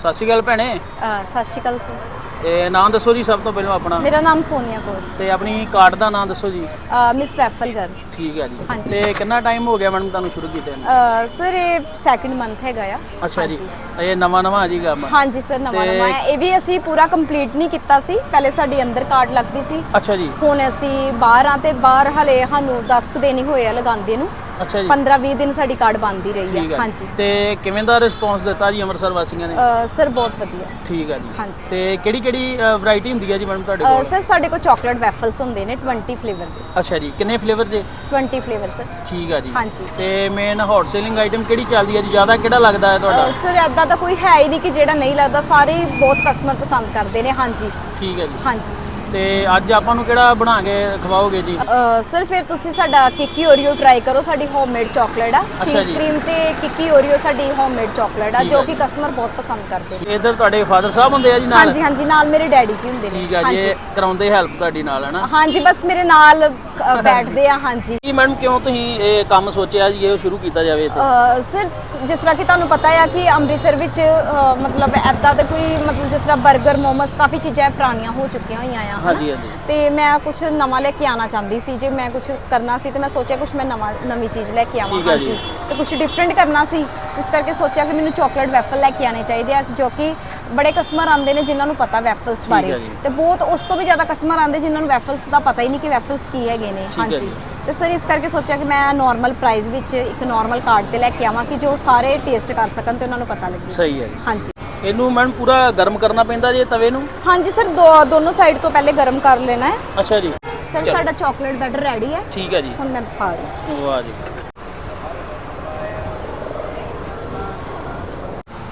ਸਤਿ ਸ਼੍ਰੀ ਅਕਾਲ ਭੈਣੇ। ਅ, ਸਤਿ ਸ਼੍ਰੀ ਅਕਾਲ ਸਰ। ਤੇ ਨਾਮ ਦੱਸੋ ਜੀ ਸਭ ਤੋਂ ਪਹਿਲਾਂ ਆਪਣਾ। ਮੇਰਾ ਨਾਮ ਸੋਨੀਆ ਕੌਰ। ਤੇ ਆਪਣੀ ਕਾਰਡ ਦਾ ਨਾਮ ਦੱਸੋ ਜੀ। ਮਿਸ ਵੈਫਲ ਗਰ ਠੀਕ ਹੈ ਜੀ। ਹਾਂਜੀ। ਤੇ ਕਿੰਨਾ ਟਾਈਮ ਹੋ ਗਿਆ ਮੈਡਮ ਤੁਹਾਨੂੰ ਸ਼ੁਰੂ ਕੀਤੇ ਨੂੰ? ਸਰ ਇਹ ਸੈਕਿੰਡ ਮੰਥ ਹੈਗਾ ਆ। ਅੱਛਾ ਜੀ। ਇਹ ਨਵਾਂ ਨਵਾਂ ਜੀ ਕੰਮ। ਹਾਂਜੀ ਸਰ ਨਵਾਂ ਤੇ- ਨਵਾਂ ਹੈ। ਇਹ ਵੀ ਅਸੀਂ ਪੂਰਾ ਕੰਪਲੀਟ ਨਹੀਂ ਕੀਤਾ ਸੀ। ਪਹਿਲੇ ਸਾਡੀ ਅੰਦਰ ਕਾਰਡ ਲੱਗਦੀ ਸੀ। ਅੱਛਾ ਜੀ। ਹੁਣ ਅਸੀਂ ਬਾਹਰ ਆ ਤੇ ਬਾਹਰ ਹਲੇ ਸਾਨੂੰ 10 ਕੁ ਦਿਨ ਹੀ ਹੋਏ ਆ ਲਗਾਉਂਦੇ ਨੂੰ। ਅੱਛਾ ਜੀ। 15 20 ਦਿਨ ਸਾਡੀ ਕਾਰਡ ਬੰਦ ਰਹੀ ਠੀਕ ਹੈ ਹਾਂਜੀ। ਤੇ ਕਿਵੇਂ ਦਾ ਰਿਸਪੌਂਸ ਦਿੱਤਾ ਜੀ ਅੰਮ੍ਰਿਤਸਰ ਵਾਸੀਆਂ ਨੇ? ਅ, ਸਰ ਬਹੁਤ ਵਧੀਆ। ਠੀਕ ਹੈ ਜੀ। ਹਾਂਜੀ। ਤੇ ਕਿਹੜੀ ਕਿਹੜੀ ਵੈਰਾਈਟੀ ਹੁੰਦੀ ਹੈ ਜੀ ਮੈਡਮ ਤੁਹਾਡੇ ਅ, ਕੋਲ ਸਰ ਸਾਡੇ ਕੋਲ ਚਾਕਲੇਟ ਵੈਫਲਸ ਹੁੰਦੇ ਨੇ 20 ਫਲੇਵਰ ਦੇ। ਅੱਛਾ ਜੀ। ਕਿੰਨੇ ਫਲੇਵਰ ਜੇ 20 ਫਲੇਵਰ ਸਰ। ਠੀਕ ਹੈ ਜੀ। ਹਾਂਜੀ। ਤੇ ਮੇਨ ਹੌਟ ਸੇਲਿੰਗ ਆਈਟਮ ਕਿਹੜੀ ਚੱਲਦੀ ਹੈ ਜੀ? ਜ਼ਿਆਦਾ ਕਿਹੜਾ ਲੱਗਦਾ ਹੈ ਤੁਹਾਡਾ? ਸਰ ਐਦਾਂ ਤਾਂ ਕੋਈ ਹੈ ਹੀ ਨਹੀਂ ਕਿ ਜਿਹੜਾ ਨਹੀਂ ਲੱਗਦਾ। ਸਾਰੇ ਹੀ ਬਹੁਤ ਕਸਟਮਰ ਪਸੰਦ ਕਰਦੇ ਨੇ। ਹਾਂਜੀ। ਠੀਕ ਹੈ ਜੀ। ਹਾਂਜੀ। ਤੇ ਅੱਜ ਆਪਾਂ ਨੂੰ ਕਿਹੜਾ ਬਣਾ ਕੇ ਖਵਾਓਗੇ ਜੀ? ਅ, ਸਰ ਫਿਰ ਤੁਸੀਂ ਸਾਡਾ ਕਿੱਕੀ ਓਰੀਓ ਟਰਾਈ ਕਰੋ ਸਾਡੀ ਹੋਮਮੇਡ ਚਾਕਲੇਟ ਆ। ਅੱਛਾ ਚੀਜ਼ ਜੀ। ਕਰੀਮ ਤੇ ਕਿੱਕੀ ਓਰੀਓ ਸਾਡੀ ਹੋਮਮੇਡ ਚਾਕਲੇਟ ਆ ਠੀਕ ਜੋ ਕਿ। ਕਸਟਮਰ ਬਹੁਤ ਪਸੰਦ ਕਰਦੇ ਨੇ। ਇੱਧਰ ਤੁਹਾਡੇ ਫਾਦਰ ਸਾਹਿਬ ਹੁੰਦੇ ਆ ਜੀ ਨਾਲ? ਹਾਂਜੀ ਹਾਂਜੀ ਨਾਲ ਮੇਰੇ ਡੈਡੀ ਜੀ ਹੁੰਦੇ ਨੇ। ਠੀਕ ਹੈ ਜੀ ਇਹ ਕਰਾਉਂਦੇ ਹੈਲਪ ਤੁਹਾਡੀ ਨਾਲ ਹੈ ਨਾ ਹਾਂਜੀ ਬਸ ਮੇਰੇ ਨਾਲ ਅ, ਬੈਠਦੇ ਆ ਹਾਂਜੀ। ਕੀ ਮੈਡਮ ਕਿਉਂ ਤੁਸੀਂ ਇਹ ਕੰਮ ਸੋਚਿਆ ਜੀ ਇਹ ਸ਼ੁਰੂ ਕੀਤਾ ਜਾਵੇ ਇੱਥੇ? ਅ, ਸਰ ਜਿਸ ਤਰ੍ਹਾਂ ਕਿ ਤੁਹਾਨੂੰ ਪਤਾ ਆ ਕਿ ਅੰਮ੍ਰਿਤਸਰ ਵਿੱਚ ਅ, ਮਤਲਬ ਐਦਾਂ ਦਾ ਕੋਈ ਮਤਲਬ ਜਿਸ ਤਰ੍ਹਾਂ 버ਗਰ ਮੋਮੋਸ ਕਾਫੀ ਚੀਜ਼ਾਂ ਪੁਰਾਣੀਆਂ ਹੋ ਚੁੱਕੀਆਂ ਹੋਈਆਂ ਆ। ਹਨਾ। ਹਾਂਜੀ ਹਾਂਜੀ ਤੇ ਮੈਂ ਕੁਝ ਨਵਾਂ ਲੈ ਕੇ ਆਣਾ ਚਾਹੁੰਦੀ ਸੀ ਜੇ ਮੈਂ ਕੁਝ ਕਰਨਾ ਸੀ ਤੇ ਮੈਂ ਸੋਚਿਆ ਕੁਝ ਮੈਂ ਨਵਾਂ ਨਵੀਂ ਚੀਜ਼ ਲੈ ਕੇ ਆਵਾਂ ਠੀਕ ਹੈ ਜੀ। ਤੇ ਕੁਝ ਡਿਫਰੈਂਟ ਕਰਨਾ ਸੀ ਇਸ ਕਰਕੇ ਸੋਚਿਆ ਕਿ ਮੈਨੂੰ ਚਾਕਲੇਟ ਵੈਫਲ ਲੈ ਕੇ ਆਣੇ ਚਾਹੀਦੇ ਆ ਜੋ ਕਿ ਬੜੇ ਕਸਟਮਰ ਆਉਂਦੇ ਨੇ ਜਿਨ੍ਹਾਂ ਨੂੰ ਪਤਾ ਵੈਫਲਸ ਠੀਕ ਬਾਰੇ ਜੀ। ਤੇ ਬਹੁਤ ਉਸ ਤੋਂ ਵੀ ਜ਼ਿਆਦਾ ਕਸਟਮਰ ਆਉਂਦੇ ਜਿਨ੍ਹਾਂ ਨੂੰ ਵੈਫਲਸ ਦਾ ਪਤਾ ਹੀ ਨਹੀਂ ਕਿ ਵੈਫਲਸ ਕੀ ਹੈਗੇ ਨੇ ਠੀਕ ਹੈ ਜੀ। ਤੇ ਸਰ ਇਸ ਕਰਕੇ ਸੋਚਿਆ ਕਿ ਮੈਂ ਨਾਰਮਲ ਪ੍ਰਾਈਸ ਵਿੱਚ ਇੱਕ ਨਾਰਮਲ ਕਾਰਡ ਤੇ ਲੈ ਕੇ ਆਵਾਂ ਕਿ ਜੋ ਸਾਰੇ ਟੇਸਟ ਕਰ ਸਕਣ ਤੇ ਉਹਨਾਂ ਨੂੰ ਪਤਾ ਲੱਗੇ ਸਹੀ ਹੈ ਜੀ ਹਾਂਜੀ ਇਹਨੂੰ ਮੈਡਮ ਪੂਰਾ ਗਰਮ ਕਰਨਾ ਪੈਂਦਾ ਜੀ ਤਵੇ ਨੂੰ? ਹਾਂਜੀ ਸਰ ਦੋ ਦੋਨੋਂ ਸਾਈਡ ਤੋਂ ਪਹਿਲੇ ਗਰਮ ਕਰ ਲੈਣਾ ਹੈ। ਅੱਛਾ ਜੀ। ਸਰ ਚਲੋ। ਸਾਡਾ ਚਾਕਲੇਟ ਬੈਟਰ ਰੈਡੀ ਹੈ। ਠੀਕ ਹੈ ਜੀ। ਹੁਣ ਮੈਂ ਪਾ ਰਹੀ ਹਾਂ। ਵਾਹ ਜੀ।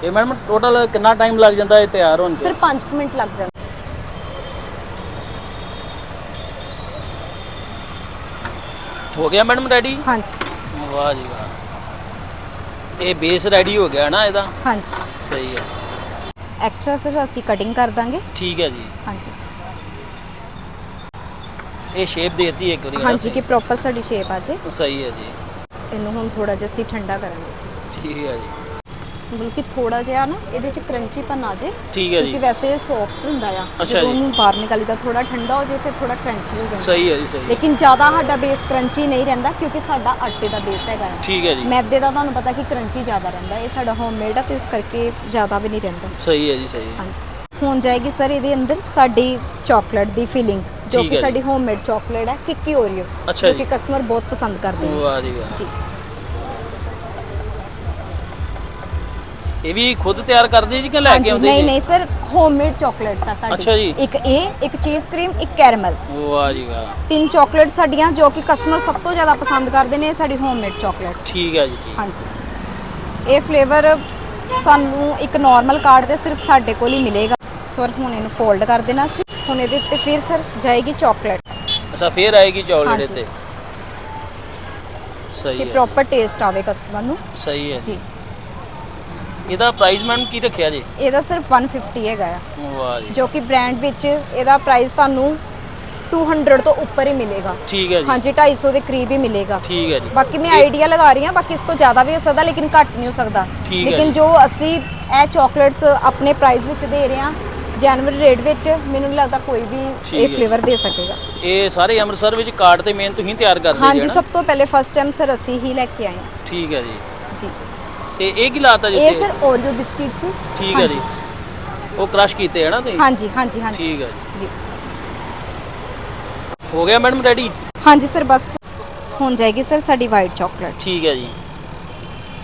ਇਹ ਮੈਡਮ ਟੋਟਲ ਕਿੰਨਾ ਟਾਈਮ ਲੱਗ ਜਾਂਦਾ ਇਹ ਤਿਆਰ ਹੋਣ 'ਚ? ਸਿਰਫ 5 ਮਿੰਟ ਲੱਗ ਜਾਂਦੇ। ਹੋ ਗਿਆ ਮੈਡਮ ਰੈਡੀ ਹਾਂਜੀ। ਵਾਹ ਜੀ ਵਾਹ। ਇਹ ਬੇਸ ਰੈਡੀ ਹੋ ਗਿਆ ਨਾ ਇਹਦਾ? ਹਾਂਜੀ। ਸਹੀ ਹੈ। ਐਕਸਟਰਾ ਸਰ ਅਸੀਂ ਕਟਿੰਗ ਕਰ ਦਾਂਗੇ। ਠੀਕ ਹੈ ਜੀ। ਹਾਂਜੀ। ਇਹ ਸ਼ੇਪ ਦੇਤੀ ਇੱਕ ਵਾਰੀ ਹਾਂਜੀ ਕਿ ਪ੍ਰੋਪਰ ਸਾਡੀ ਸ਼ੇਪ ਆ ਜੇ। ਸਹੀ ਹੈ ਜੀ। ਇਹਨੂੰ ਹੁਣ ਥੋੜਾ ਜਿਹਾ ਅਸੀਂ ਠੰਡਾ ਕਰਾਂਗੇ। ਠੀਕ ਹੈ ਜੀ। ਮਤਲਬ ਕਿ ਥੋੜਾ ਜਿਹਾ ਨਾ ਇਹਦੇ ਚ ਕਰੰਚੀ ਪਨ ਆ ਜੇ ਠੀਕ ਹੈ ਕਿਉਂਕਿ ਜੀ ਵੈਸੇ ਸੌਫਟ ਹੁੰਦਾ ਆ। ਅੱਛਾ ਜਦੋਂ ਜੀ। ਉਹਨੂੰ ਬਾਹਰ ਨਿਕਾਲੀ ਤਾਂ ਥੋੜਾ ਠੰਡਾ ਹੋ ਜੇ ਫਿਰ ਥੋੜਾ ਕਰੰਚੀ ਹੋ ਜਾਂਦਾ। ਸਹੀ ਹੈ ਜੀ ਸਹੀ ਹੈ। ਲੇਕਿਨ ਜ਼ਿਆਦਾ ਸਾਡਾ ਬੇਸ ਕਰੰਚੀ ਨਹੀਂ ਰਹਿੰਦਾ ਕਿਉਂਕਿ ਸਾਡਾ ਆਟੇ ਦਾ ਬੇਸ ਹੈਗਾ ਆ। ਠੀਕ ਹੈ ਜੀ। ਮੈਦੇ ਦਾ ਤੁਹਾਨੂੰ ਪਤਾ ਕਿ ਕਰੰਚੀ ਜ਼ਿਆਦਾ ਰਹਿੰਦਾ ਇਹ ਸਾਡਾ ਹੋਮਮੇਡ ਆ ਤੇ ਇਸ ਕਰਕੇ ਜ਼ਿਆਦਾ ਵੀ ਨਹੀਂ ਰਹਿੰਦਾ। ਸਹੀ ਹੈ ਜੀ ਸਹੀ ਹੈ। ਹਾਂਜੀ। ਹੁਣ ਜਾਏਗੀ ਸਰ ਇਹਦੇ ਅੰਦਰ ਸਾਡੀ ਚਾਕਲੇਟ ਦੀ ਫਿਲਿੰਗ ਜੋ ਠੀਕ ਕਿ ਹੈ ਸਾਡੀ ਹੋਮਮੇਡ ਚਾਕਲੇਟ ਹੈ ਕਿੱਕੀ ਓਰੀਓ ਅੱਛਾ ਜੋ ਜੀ। ਕਿ ਕਸਟਮਰ ਬਹੁਤ ਪਸੰਦ ਕਰਦੇ ਨੇ। ਵਾਹ ਜੀ ਵਾਹ। ਜੀ। ਇਹ ਵੀ ਖੁਦ ਤਿਆਰ ਕਰਦੇ ਜੀ ਕਿ ਲੈ ਕੇ ਹਾਂਜੀ ਆਉਂਦੇ ਨਹੀਂ ਜੀ? ਨਹੀਂ ਸਰ ਹੋਮਮੇਡ ਚਾਕਲੇਟਸ ਆ ਸਾਡੀ। ਅੱਛਾ ਜੀ। ਇੱਕ ਇਹ ਇੱਕ ਚੀਜ਼ ਕਰੀਮ ਇੱਕ ਕੈਰਮਲ ਵਾਹ ਜੀ ਵਾਹ। ਤਿੰਨ ਚਾਕਲੇਟ ਸਾਡੀਆਂ ਜੋ ਕਿ ਕਸਟਮਰ ਸਭ ਤੋਂ ਜ਼ਿਆਦਾ ਪਸੰਦ ਕਰਦੇ ਨੇ ਇਹ ਸਾਡੀ ਹੋਮਮੇਡ ਚਾਕਲੇਟ ਠੀਕ ਹੈ ਜੀ ਠੀਕ। ਹਾਂਜੀ। ਇਹ ਫਲੇਵਰ ਸਾਨੂੰ ਇੱਕ ਨਾਰਮਲ ਕਾਰਡ ਤੇ ਸਿਰਫ ਸਾਡੇ ਕੋਲ ਹੀ ਮਿਲੇਗਾ। ਸਰ ਹੁਣ ਇਹਨੂੰ ਫੋਲਡ ਕਰ ਦੇਣਾ ਸੀ। ਹੁਣ ਇਹਦੇ ਉੱਤੇ ਫਿਰ ਸਰ ਜਾਏਗੀ ਚਾਕਲੇਟ ਅੱਛਾ ਫੇਰ ਆਏਗੀ ਚਾਕਲੇਟ ਹਾਂਜੀ। ਇੱਥੇ ਸਹੀ ਕਿ ਹੈ। ਪ੍ਰੋਪਰ ਟੇਸਟ ਆਵੇ ਕਸਟਮਰ ਨੂੰ। ਸਹੀ ਹੈ ਜੀ। ਇਹਦਾ ਪ੍ਰਾਈਸ ਮੈਮ ਕੀ ਰੱਖਿਆ ਜੀ? ਇਹਦਾ ਸਿਰਫ 150 ਹੈਗਾ ਆ। ਵਾਹ ਜੀ। ਜੋ ਕਿ ਬ੍ਰਾਂਡ ਵਿੱਚ ਇਹਦਾ ਪ੍ਰਾਈਸ ਤੁਹਾਨੂੰ 200 ਤੋਂ ਉੱਪਰ ਹੀ ਮਿਲੇਗਾ। ਠੀਕ ਹੈ ਜੀ। ਹਾਂਜੀ 250 ਦੇ ਕਰੀਬ ਹੀ ਮਿਲੇਗਾ। ਠੀਕ ਹੈ ਜੀ। ਬਾਕੀ ਮੈਂ ਆਈਡੀਆ ਲਗਾ ਰਹੀ ਹਾਂ ਬਾਕੀ ਇਸ ਤੋਂ ਜ਼ਿਆਦਾ ਵੀ ਹੋ ਸਕਦਾ ਲੇਕਿਨ ਘੱਟ ਨਹੀਂ ਹੋ ਸਕਦਾ। ਲੇਕਿਨ ਜੀ। ਅਸੀਂ ਇਹ ਚਾਕਲੇਟਸ ਆਪਣੇ ਪ੍ਰਾਈਸ ਵਿੱਚ ਦੇ ਰਹੇ ਹਾਂ ਜਨਵਰੀ ਰੇਟ ਵਿੱਚ ਮੈਨੂੰ ਨਹੀਂ ਲੱਗਦਾ ਕੋਈ ਵੀ ਇਹ। ਫਲੇਵਰ ਦੇ ਸਕੇਗਾ। ਇਹ ਸਾਰੇ ਅੰਮ੍ਰਿਤਸਰ ਵਿੱਚ ਕਾਰਡ ਤੇ ਮੇਨ ਤੁਸੀਂ ਤਿਆਰ ਕਰਦੇ ਹਾਂਜੀ ਹੈ ਸਭ ਤੋਂ ਪਹਿਲੇ ਫਸਟ ਟਾਈਮ ਸਰ ਅਸੀਂ ਹੀ ਲੈ ਕੇ ਆਏ ਹਾਂ। ਠੀਕ ਹੈ ਜੀ। ਜੀ। ਤੇ ਇਹ ਕੀ ਲਾਤਾ ਜੀ ਇਹ? ਸਰ ਓਰੀਓ ਬਿਸਕਿਟ ਸੀ। ਠੀਕ ਹੈ ਜੀ। ਉਹ ਕ੍ਰਸ਼ ਕੀਤੇ ਹੈ ਨਾ ਤੁਸੀਂ? ਹਾਂਜੀ ਹਾਂਜੀ ਹਾਂਜੀ। ਠੀਕ ਹੈ ਜੀ। ਜੀ। ਹੋ ਗਿਆ ਮੈਡਮ ਰੈਡੀ ਹਾਂਜੀ ਸਰ ਬਸ ਹੁਣ ਜਾਏਗੀ ਸਰ ਸਾਡੀ ਵਾਈਟ ਚਾਕਲੇਟ ਠੀਕ ਹੈ ਜੀ।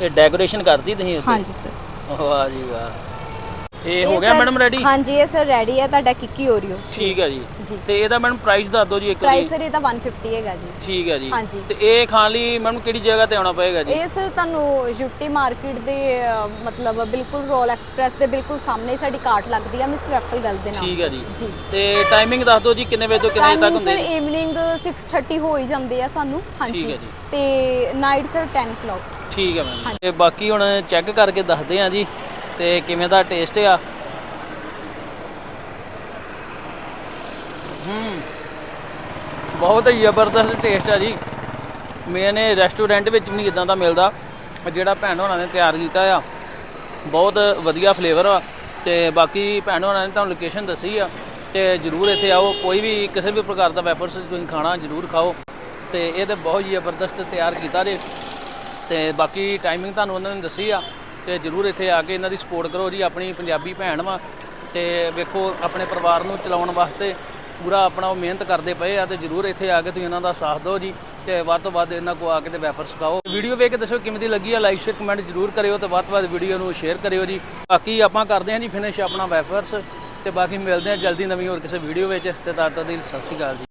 ਇਹ ਡੈਕੋਰੇਸ਼ਨ ਕਰਤੀ ਤੁਸੀਂ ਹਾਂਜੀ ਸਰ। ਵਾਹ ਜੀ ਵਾਹ। ਇਹ ਹੋ ਗਿਆ sir- ਮੈਡਮ ਰੈਡੀ ਹਾਂਜੀ ਇਹ ਸਰ ਰੈਡੀ ਹੈ ਤੁਹਾਡਾ ਕਿੱਕੀ ਓਰੀਓ ਠੀਕ ਹੈ ਜੀ। ਜੀ। ਤੇ ਇਹਦਾ ਮੈਡਮ ਪ੍ਰਾਈਸ ਦੱਸ ਦਿਓ ਜੀ ਇੱਕ ਪ੍ਰਾਈਸ ਸਰ ਇਹਦਾ 150 ਹੈਗਾ ਜੀ। ਠੀਕ ਹੈ ਜੀ। ਹਾਂਜੀ। ਤੇ ਇਹ ਖਾਣ ਲਈ ਮੈਡਮ ਕਿਹੜੀ ਜਗ੍ਹਾ ਤੇ ਆਉਣਾ ਪਏਗਾ ਜੀ? ਇਹ ਸਰ ਤੁਹਾਨੂੰ ਯੂਟੀ ਮਾਰਕੀਟ ਦੇ ਅ, ਮਤਲਬ ਬਿਲਕੁਲ ਰੋਲ ਐਕਸਪ੍ਰੈਸ ਦੇ ਬਿਲਕੁਲ ਸਾਹਮਣੇ ਹੀ ਸਾਡੀ ਕਾਰਟ ਲੱਗਦੀ ਆ ਮਿਸ ਵੈਫਲ ਗੱਲ ਦੇ ਨਾਲ। ਠੀਕ ਹੈ ਜੀ। ਜੀ। ਤੇ ਟਾਈਮਿੰਗ ਦੱਸ ਦਿਓ ਜੀ ਕਿੰਨੇ ਵਜੇ ਤੋਂ ਕਿੰਨੇ ਵਜੇ ਤੱਕ ਟਾਈਮਿੰਗ ਸਰ ਹੈ ਈਵਨਿੰਗ 6:30 ਹੋ ਹੀ ਜਾਂਦੇ ਆ ਸਾਨੂੰ। ਠੀਕ ਹਾਂਜੀ। ਹੈ ਜੀ। ਤੇ ਨਾਈਟ ਸਰ 10 ਕਲੌਕ ਠੀਕ ਹੈ ਮੈਮ। ਤੇ ਬਾਕੀ ਹੁਣ ਚੈੱਕ ਕਰਕੇ ਦੱਸਦੇ ਆ ਜੀ। ਤੇ ਕਿਵੇਂ ਦਾ ਟੇਸਟ ਆ? ਹੂੰ। ਬਹੁਤ ਹੀ ਜ਼ਬਰਦਸਤ ਟੇਸਟ ਆ ਜੀ। ਮੈਨੇ ਰੈਸਟੋਰੈਂਟ ਵਿੱਚ ਵੀ ਨਹੀਂ ਇਦਾਂ ਦਾ ਮਿਲਦਾ, ਜਿਹੜਾ ਭੈਣ ਹੋਣਾ ਨੇ ਤਿਆਰ ਕੀਤਾ ਆ। ਬਹੁਤ ਵਧੀਆ ਫਲੇਵਰ ਆ। ਤੇ ਬਾਕੀ ਭੈਣ ਹੋਰਾਂ ਨੇ ਤੁਹਾਨੂੰ ਲੋਕੇਸ਼ਨ ਦੱਸੀ ਆ। ਤੇ ਜਰੂਰ ਇੱਥੇ ਆਓ। ਕੋਈ ਵੀ ਕਿਸੇ ਵੀ ਪ੍ਰਕਾਰ ਦਾ ਵੈਫਰਸ ਤੁਸੀਂ ਖਾਣਾ, ਜਰੂਰ ਖਾਓ। ਤੇ ਇਹ ਤੇ ਬਹੁਤ ਹੀ ਜ਼ਬਰਦਸਤ ਤਿਆਰ ਕੀਤਾ ਜੇ। ਤੇ ਬਾਕੀ ਟਾਈਮਿੰਗ ਤੁਹਾਨੂੰ ਉਹਨਾਂ ਨੇ ਦੱਸੀ ਆ। ਤੇ ਜਰੂਰ ਇੱਥੇ ਆ ਕੇ ਇਹਨਾਂ ਦੀ ਸਪੋਰਟ ਕਰੋ ਜੀ, ਆਪਣੀ ਪੰਜਾਬੀ ਭੈਣ ਵਾ। ਤੇ ਵੇਖੋ, ਆਪਣੇ ਪਰਿਵਾਰ ਨੂੰ ਚਲਾਉਣ ਵਾਸਤੇ ਪੂਰਾ ਆਪਣਾ ਉਹ ਮਿਹਨਤ ਕਰਦੇ ਪਏ ਆ ਤੇ ਜਰੂਰ ਇੱਥੇ ਆ ਕੇ ਤੁਸੀਂ ਇਹਨਾਂ ਦਾ ਸਾਥ ਦਿਓ ਜੀ ਤੇ ਵੱਧ ਤੋਂ ਵੱਧ ਇਹਨਾਂ ਕੋ ਆ ਕੇ ਤੇ ਵੈਫਰ ਸਿਖਾਓ ਵੀਡੀਓ ਵੇਖ ਕੇ ਦੱਸੋ ਕਿਵੇਂ ਦੀ ਲੱਗੀ ਆ ਲਾਈਕ ਸ਼ੇਅਰ ਕਮੈਂਟ ਜਰੂਰ ਕਰਿਓ ਤੇ ਵੱਧ ਤੋਂ ਵੱਧ ਵੀਡੀਓ ਨੂੰ ਸ਼ੇਅਰ ਕਰਿਓ ਜੀ। ਬਾਕੀ ਆਪਾਂ ਕਰਦੇ ਹਾਂ ਜੀ ਫਿਨਿਸ਼ ਆਪਣਾ ਵੈਫਰਸ ਤੇ ਬਾਕੀ ਮਿਲਦੇ ਹਾਂ ਜਲਦੀ ਨਵੀਂ ਹੋਰ ਕਿਸੇ ਵੀਡੀਓ ਵਿੱਚ। ਤੇ ਤਦ ਤੱਕ ਦੀ ਸਤਿ ਸ਼੍ਰੀ ਅਕਾਲ ਜੀ।